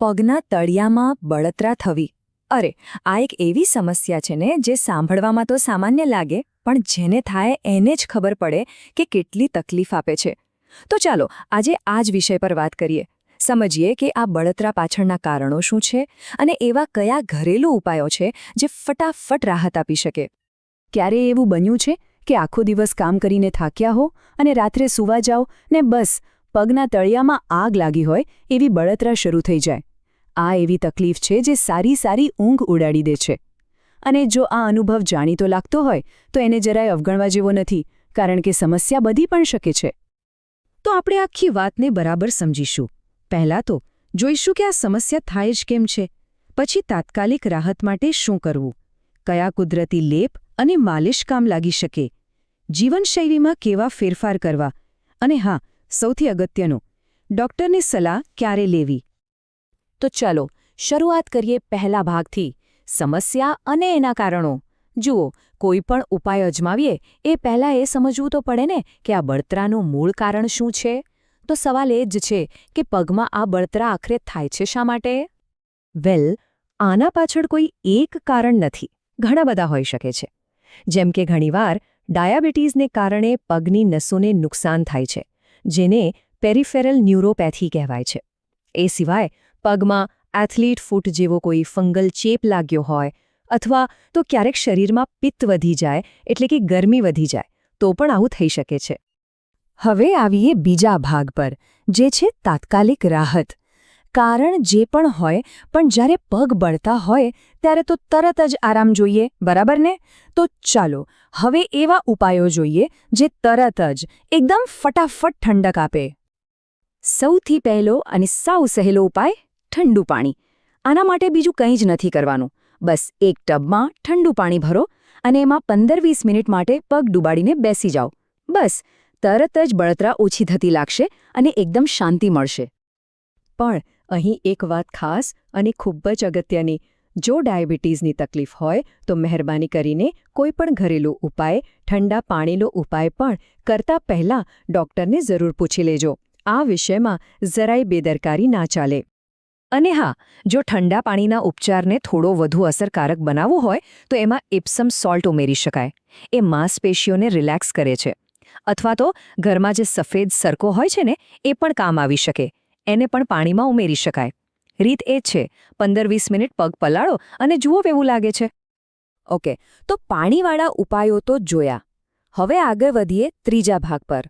પગના તળિયામાં બળતરા થવી. અરે, આ એક એવી સમસ્યા છે ને જે સાંભળવામાં તો સામાન્ય લાગે, પણ જેને થાય એને જ ખબર પડે કે કેટલી તકલીફ આપે છે. તો ચાલો, આજે આ જ વિષય પર વાત કરીએ. સમજીએ કે આ બળતરા પાછળના કારણો શું છે અને એવા કયા ઘરેલું ઉપાયો છે જે ફટાફટ રાહત આપી શકે. ક્યારે એવું બન્યું છે કે આખો દિવસ કામ કરીને થાક્યા હો અને રાત્રે સૂવા જાઓ ને બસ, પગના તળિયામાં આગ લાગી હોય એવી બળતરા શરૂ થઈ જાય. આ એવી તકલીફ છે જે સારી સારી ઊંઘ ઉડાડી દે છે. અને જો આ અનુભવ જાણીતો લાગતો હોય, તો એને જરાય અવગણવા જેવો નથી, કારણ કે સમસ્યા બધી પણ શકે છે. તો આપણે આખી વાતને બરાબર સમજીશું. પહેલાં તો, જોઈશું કે આ સમસ્યા થાય જ કેમ છે. પછી તાત્કાલિક રાહત માટે શું કરવું? કયા કુદરતી લેપ અને માલિશ કામ લાગી શકે? જીવનશૈલીમાં કેવા ફેરફાર કરવા? અને હા, સૌથી અગત્યનું, ડોક્ટરની સલાહ ક્યારે લેવી? તો ચાલો શરૂઆત કરીએ પહેલા ભાગથી. સમસ્યા અને એના કારણો. જુઓ, કોઈ પણ ઉપાય અજમાવીએ, એ પહેલાં એ સમજવું તો પડે ને કે આ બળતરાનું મૂળ કારણ શું છે? તો સવાલ એ જ છે કે પગમાં આ બળતરા આખરે થાય છે શા માટે? વેલ, આના પાછળ કોઈ એક કારણ નથી. ઘણા બધા હોઈ શકે છે. જેમ કે ઘણીવાર ડાયાબિટીસને કારણે પગની નસોને નુકસાન થાય છે, જેને પેરિફેરલ ન્યુરોપેથી કહેવાય છે. એ સિવાય પગમાં એથ્લીટ ફૂટ જેવો કોઈ ફંગલ ચેપ લાગ્યો હોય અથવા તો ક્યારેક શરીરમાં પિત્ત વધી જાય એટલે કે ગરમી વધી જાય, તો પણ આવું થઈ શકે છે. હવે આવીએ બીજા ભાગ પર, જે છે તાત્કાલિક રાહત. કારણ જે પણ હોય, પણ જ્યારે પગ બળતા હોય, ત્યારે તો તરત જ આરામ જોઈએ, બરાબર ને? તો ચાલો, હવે એવા ઉપાયો જોઈએ જે તરત જ, એકદમ ફટાફટ ઠંડક આપે. સૌથી પહેલો અને સાવ સહેલો ઉપાય? ઠંડુ પાણી. આના માટે બીજું કંઈ જ નથી કરવાનું. બસ એક ટબમાં ઠંડુ પાણી ભરો અને એમાં પંદર વીસ મિનિટ માટે પગ ડૂબાડીને બેસી જાઓ. બસ, તરત જ બળતરા ઓછી થતી લાગશે અને એકદમ શાંતિ મળશે. પણ અહીં એક વાત ખાસ અને ખૂબ જ અગત્યની. જો ડાયાબિટીસની તકલીફ હોય તો મહેરબાની કરીને કોઈ પણ ઘરેલું ઉપાય, ઠંડા પાણીનો ઉપાય પણ કરતા પહેલા ડૉક્ટરને જરૂર પૂછી લેજો. આ વિષયમાં જરાય બેદરકારી ના ચાલે. અને હા, જો ઠંડા પાણીના ઉપચારને થોડો વધુ અસરકારક બનાવવો હોય, તો એમાં ઇપ્સમ સોલ્ટ ઉમેરી શકાય. એ માંસપેશીઓને રિલેક્સ કરે છે. અથવા તો ઘરમાં જે સફેદ સરકો હોય છે ને, એ પણ કામ આવી શકે. એને પણ પાણીમાં ઉમેરી શકાય. રીત એ છે, પંદર વીસ મિનિટ પગ પલાળો અને જુઓ એવું લાગે છે. ઓકે, તો પાણીવાળા ઉપાયો તો જોયા. હવે આગળ વધીએ ત્રીજા ભાગ પર.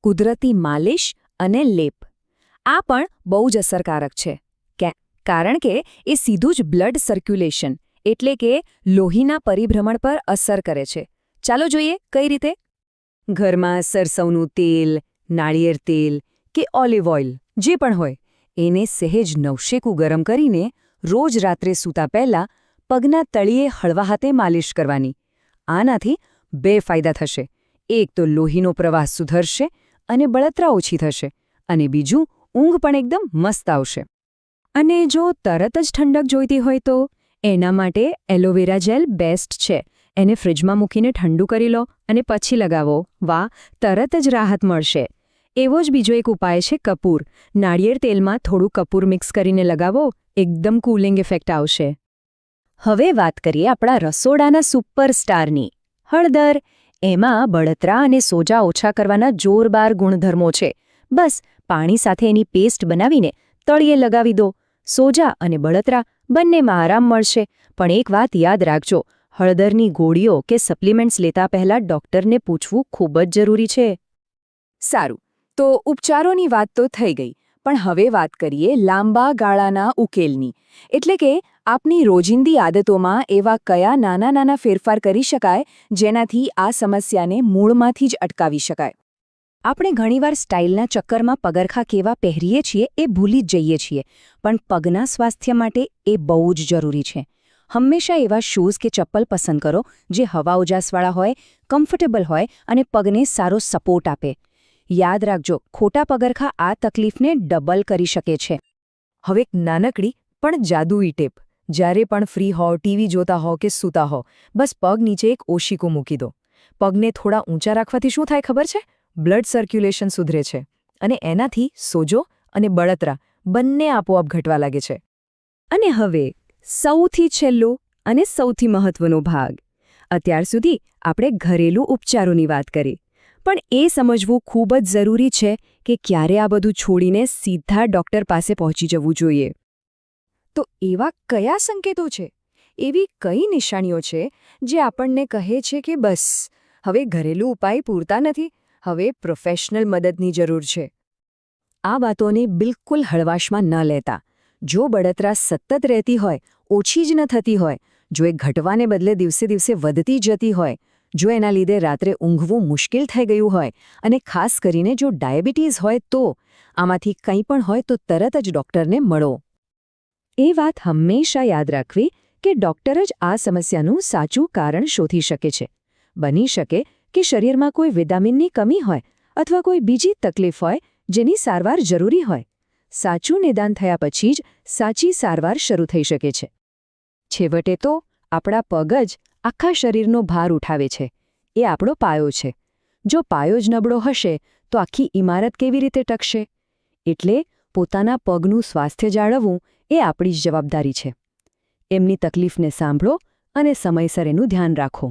કુદરતી માલિશ અને લેપ. આ પણ બહુ જ અસરકારક છે. કારણ કે એ સીધું જ બ્લડ સર્ક્યુલેશન, એટલે કે લોહીના પરિભ્રમણ પર અસર કરે છે. ચાલો જોઈએ કઈ રીતે? ઘરમાં સરસવનું તેલ, નાળિયેર તેલ કે ઓલિવ ઓઇલ, જે પણ હોય, એને સહેજ નવશેકું ગરમ કરીને રોજ રાત્રે સૂતા પહેલાં પગના તળિયે હળવા હાથે માલિશ કરવાની. આનાથી બે ફાયદા થશે. એક તો લોહીનો પ્રવાહ સુધરશે અને બળતરા ઓછી થશે અને બીજું ઊંઘ પણ એકદમ મસ્ત આવશે. અને જો તરત જ ઠંડક જોઈતી હોય તો, એના માટે એલોવેરા જેલ બેસ્ટ છે. એને ફ્રિજમાં મૂકીને ઠંડુ કરી લો અને પછી લગાવો. વાહ, તરત જ રાહત મળશે. એવો જ બીજો એક ઉપાય છે કપૂર. નાળિયેર તેલમાં થોડું કપૂર મિક્સ કરીને લગાવો, એકદમ કૂલિંગ ઇફેક્ટ આવશે. હવે વાત કરીએ આપણા રસોડાના સુપરસ્ટારની હળદર, એમાં બળતરા અને સોજા ઓછા કરવાના જોરદાર ગુણધર્મો છે. બસ, પાણી સાથે એની પેસ્ટ બનાવીને તળિયે લગાવી દો. સોજા અને બળતરા બંનેમાં આરામ મળશે. પણ એક વાત યાદ રાખજો, હળદરની ગોળીઓ કે સપ્લિમેન્ટ્સ લેતા પહેલાં ડોક્ટરને પૂછવું ખૂબ જ જરૂરી છે. સારું, તો ઉપચારોની વાત તો થઈ ગઈ, પણ હવે વાત કરીએ લાંબા ગાળાના ઉકેલની. એટલે કે આપની રોજિંદી આદતોમાં એવા કયા નાના નાના ફેરફાર કરી શકાય, જેનાથી આ સમસ્યાને મૂળમાંથી જ અટકાવી શકાય? આપણે ઘણીવાર સ્ટાઇલના ચક્કરમાં પગરખા કેવા પહેરીએ છીએ એ ભૂલી જ જઈએ છીએ, પણ પગના સ્વાસ્થ્ય માટે એ બહુ જ જરૂરી છે. હંમેશા એવા શૂઝ કે ચપ્પલ પસંદ કરો જે હવા ઉજાસવાળા હોય, કમ્ફર્ટેબલ હોય અને પગને સારો સપોર્ટ આપે. યાદ રાખજો, ખોટા પગરખા આ તકલીફને ડબલ કરી શકે છે. હવે એક નાનકડી પણ જાદુઈ ટેપ. જ્યારે પણ ફ્રી હો ટીવી જોતા હો કે સૂતા હો બસ પગ નીચે એક ઓશિકો મૂકી દો. પગને થોડા ઊંચા રાખવાથી શું થાય ખબર છે? બ્લડ સર્ક્યુલેશન સુધરે છે અને એનાથી સોજો અને બળતરા બંને આપોઆપ ઘટવા લાગે છે. અને હવે સૌથી છેલ્લો અને સૌથી મહત્વનો ભાગ. અત્યાર સુધી આપણે ઘરેલું ઉપચારોની વાત કરી, પણ એ સમજવું ખૂબ જ જરૂરી છે કે ક્યારે આ બધું છોડીને સીધા ડૉક્ટર પાસે પહોંચી જવું જોઈએ. તો એવા કયા સંકેતો છે? એવી કઈ નિશાનીઓ છે જે આપણને કહે છે કે બસ, હવે ઘરેલું ઉપાય પૂરતા નથી હવે પ્રોફેશનલ મદદની જરૂર છે. આ વાતોને બિલકુલ હળવાશમાં ન લેતા. જો બળતરા સતત રહેતી હોય, ઓછી જ ન થતી હોય, જો એ ઘટવાને બદલે દિવસે દિવસે વધતી જતી હોય, જો એના લીધે રાત્રે ઊંઘવું મુશ્કેલ થઈ ગયું હોય અને ખાસ કરીને જો ડાયાબિટીસ હોય તો, આમાંથી કંઈ પણ હોય તો તરત જ ડૉક્ટરને મળો. એ વાત હંમેશા યાદ રાખવી કે ડૉક્ટર જ આ સમસ્યાનું સાચું કારણ શોધી શકે છે. બની શકે કે શરીરમાં કોઈ વિટામિનની કમી હોય અથવા કોઈ બીજી તકલીફ હોય જેની સારવાર જરૂરી હોય. સાચું નિદાન થયા પછી જ સાચી સારવાર શરૂ થઈ શકે છે. છેવટે તો આપણા પગ જ આખા શરીરનો ભાર ઉઠાવે છે. એ આપણો પાયો છે. જો પાયો જ નબળો હશે તો આખી ઇમારત કેવી રીતે ટકશે? એટલે પોતાના પગનું સ્વાસ્થ્ય જાળવવું એ આપણી જ જવાબદારી છે. એમની તકલીફને સાંભળો અને સમયસર એનું ધ્યાન રાખો.